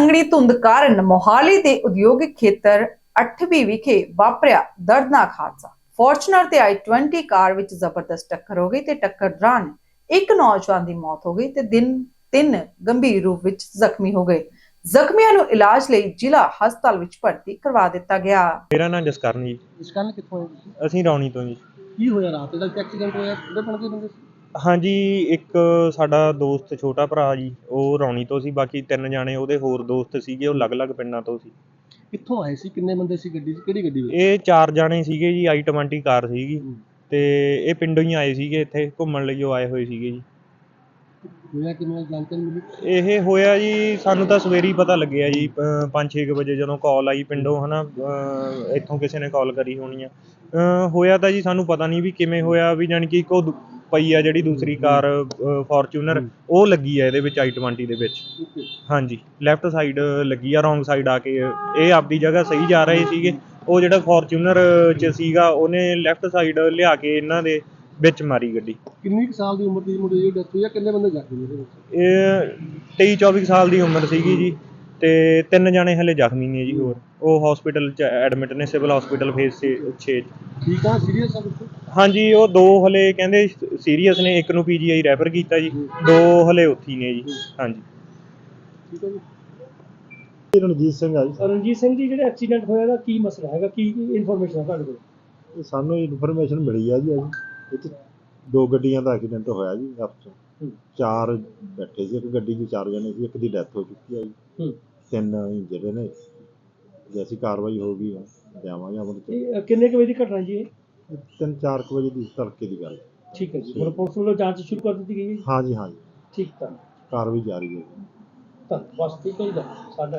ਸੰਘਣੀ ਧੁੰਦ ਕਾਰਨ ਮੋਹਾਲੀ ਦੇ ਉਦਯੋਗਿਕ ਖੇਤਰ 8ਵੀਂ ਵਿਖੇ ਵਾਪਰਿਆ ਦਰਦਨਾਕ ਹਾਦਸਾ। ਫੋਰਚੂਨਰ ਤੇ i20 ਕਾਰ ਵਿੱਚ ਜ਼ਬਰਦਸਤ ਟੱਕਰ ਹੋ ਗਈ ਤੇ ਟੱਕਰ ਦੌਰਾਨ ਇੱਕ ਨੌਜਵਾਨ ਦੀ ਮੌਤ ਹੋ ਗਈ ਤੇ ਦਿਨ ਤਿੰਨ ਗੰਭੀਰ ਰੂਪ ਵਿੱਚ ਜ਼ਖਮੀ ਹੋ ਗਏ। ਜ਼ਖਮੀਆਂ ਨੂੰ ਇਲਾਜ ਲਈ ਜ਼ਿਲ੍ਹਾ ਹਸਪਤਾਲ ਵਿੱਚ ਭਰਤੀ ਕਰਵਾ ਦਿੱਤਾ ਗਿਆ। ਮੇਰਾ ਨਾਮ ਜਸਕਰਨ ਜੀ। ਇਸ ਕਿੱਥੋਂ ਆਏ ਤੁਸੀਂ? ਅਸੀਂ ਰੌਣੀ ਤੋਂ ਜੀ। ਕੀ ਹੋਇਆ ਰਾਤ ਦਾ? ਐਕਸੀਡੈਂਟ ਹੋਇਆ ਕਿਹੜੇ ਪਿੰਡ ਦੇ ਬੰਦੇ ਸੀ ਹਾਂਜੀ ਇੱਕ ਸਾਡਾ ਦੋਸਤ ਛੋਟਾ ਭਰਾ ਜੀ ਉਹ ਰੌਣੀ ਤੋਂ ਸੀ ਬਾਕੀ ਤਿੰਨ ਜਾਣੇ ਉਹਦੇ ਹੋਰ ਦੋਸਤ ਸੀਗੇ ਉਹ ਅਲੱਗ-ਅਲੱਗ ਪਿੰਡਾਂ ਤੋਂ ਸੀ। ਕਿੱਥੋਂ ਆਏ ਸੀ? ਕਿੰਨੇ ਬੰਦੇ ਸੀ ਗੱਡੀ 'ਚ? ਕਿਹੜੀ ਗੱਡੀ ਵਿੱਚ? ਇਹ ਚਾਰ ਜਾਣੇ ਸੀਗੇ ਜੀ i20 ਕਾਰ ਸੀਗੀ। ਤੇ ਇਹ ਪਿੰਡੋਂ ਹੀ ਆਏ ਸੀਗੇ ਇੱਥੇ ਘੁੰਮਣ ਲਈ ਉਹ ਆਏ ਹੋਏ ਸੀਗੇ ਜੀ। ਹੋਇਆ ਕਿਵੇਂ? ਜਾਣਕਾਰੀ ਮਿਲੀ? ਇਹ ਹੋਇਆ ਜੀ ਸਾਨੂੰ ਤਾਂ ਸਵੇਰੇ ਹੀ ਪਤਾ ਲੱਗਿਆ ਜੀ 5-6 ਵਜੇ ਜਦੋਂ ਕਾਲ ਆਈ ਪਿੰਡੋਂ ਹਨਾ ਇੱਥੋਂ ਕਿਸੇ ਨੇ ਕਾਲ ਕਰੀ ਹੋਣੀ ਆ। ਹੋਇਆ ਤਾਂ ਜੀ ਸਾਨੂੰ ਪਤਾ ਨਹੀਂ ਵੀ ਕਿਵੇਂ ਹੋਇਆ ਵੀ ਜਾਣੀ ਕਿ ਪਈ ਆ ਜਿਹੜੀ ਦੂਸਰੀ ਕਾਰ ਫੋਰਚੂਨਰ। ਉਹ ਲੱਗੀ ਆ ਇਹਦੇ ਵਿੱਚ i20 ਦੇ ਵਿੱਚ। ਹਾਂਜੀ ਲੈਫਟ ਸਾਈਡ ਲੱਗੀ ਆ ਰੋਂਗ ਸਾਈਡ ਆ ਕੇ। ਇਹ ਆਪਦੀ ਜਗ੍ਹਾ ਸਹੀ ਜਾ ਰਹੇ ਸੀਗੇ। ਉਹ ਜਿਹੜਾ ਫੋਰਚੂਨਰ ਚ ਸੀਗਾ ਉਹਨੇ ਲੈਫਟ ਸਾਈਡ ਲਿਆ ਕੇ ਇਹਨਾਂ ਦੇ ਵਿੱਚ ਮਾਰੀ ਗੱਡੀ। ਕਿੰਨੀ ਕੁ ਸਾਲ ਦੀ ਉਮਰ ਦੀ ਮੁੰਡੇ ਦੀ ਡੈਥ ਹੋਈ ਆ? ਕਿੰਨੇ ਬੰਦੇ ਜ਼ਖਮੀ ਨੇ ਇਹ 23 24 ਸਾਲ ਦੀ ਉਮਰ ਸੀਗੀ ਜੀ। ਤੇ ਤਿੰਨ ਜਾਣੇ ਹਲੇ ਜ਼ਖਮੀ ਨੇ ਜੀ ਹੋਰ। ਉਹ ਹਸਪੀਟਲ ਚ ਐਡਮਿਟ ਨੇ ਸਿਵਲ ਹਸਪੀਟਲ ਫੇਸ 6 ਠੀਕ ਆ ਸੀਰੀਅਸ ਆ ਬਿਲਕੁਲ ਹਾਂਜੀ ਉਹ ਦੋ ਹਲੇ ਕਹਿੰਦੇ ਸੀਰੀਅਸ ਨੇ ਇੱਕ ਨੂੰ ਪੀਜੀਆਈ ਰੈਫਰ ਕੀਤਾ ਜੀ। ਦੋ ਹਲੇ ਉੱਥੀ ਨੇ ਜੀ। ਹਾਂਜੀ। ਠੀਕ ਹੈ ਜੀ। ਰਣਜੀਤ ਸਿੰਘ ਆ ਜੀ। ਰਣਜੀਤ ਸਿੰਘ ਜੀ ਜਿਹੜਾ ਐਕਸੀਡੈਂਟ ਹੋਇਆ ਦਾ ਕੀ ਮਸਲਾ ਹੈਗਾ? ਕੀ ਇਨਫੋਰਮੇਸ਼ਨ ਹੈ ਤੁਹਾਡੇ ਕੋਲ? ਇਹ ਸਾਨੂੰ ਇਨਫੋਰਮੇਸ਼ਨ ਮਿਲੀ ਆ ਜੀ। ਅੱਜ 'ਚ ਦੋ ਗੱਡੀਆਂ ਦਾ ਐਕਸੀਡੈਂਟ ਹੋਇਆ ਜੀ ਆਪਸ 'ਚ। ਹੂੰ। ਚਾਰ ਬੈਠੇ ਸੀ ਇੱਕ ਗੱਡੀ 'ਚ ਚਾਰ ਜਣੇ ਸੀ ਇੱਕ ਦੀ ਡੈਥ ਹੋ ਚੁੱਕੀ ਆ ਜੀ। ਹੂੰ। ਤਿੰਨ ਇੰਜਰਡ ਨੇ। ਜੈਸੀ ਕਾਰਵਾਈ ਹੋਊਗੀ ਜਾਵਾਂਗੇ ਅਮਲ 'ਚ। ਇਹ ਅ, ਕਿੰਨੇ ਕੁ ਵਜੇ ਦੀ ਘਟਨਾ ਜੀ ਇਹ? ਤਿੰਨ ਚਾਰ ਕੁ ਵਜੇ ਦੀ ਤੜਕੇ ਦੀ ਗੱਲ। ਠੀਕ ਹੈ ਜੀ। ਹੁਣ ਪੁਲਿਸ ਵੱਲੋਂ ਜਾਂਚ ਸ਼ੁਰੂ ਕਰ ਦਿੱਤੀ ਗਈ ਹੈ? ਜੀ? ਹਾਂਜੀ ਹਾਂਜੀ। ਠੀਕ ਤਾਂ। ਕਾਰਵਾਈ ਜਾਰੀ ਹੈ। ਜੀ ਤਾਂ ਬਸ ਠੀਕ ਹੈ ਜੀ। ਸਾਡਾ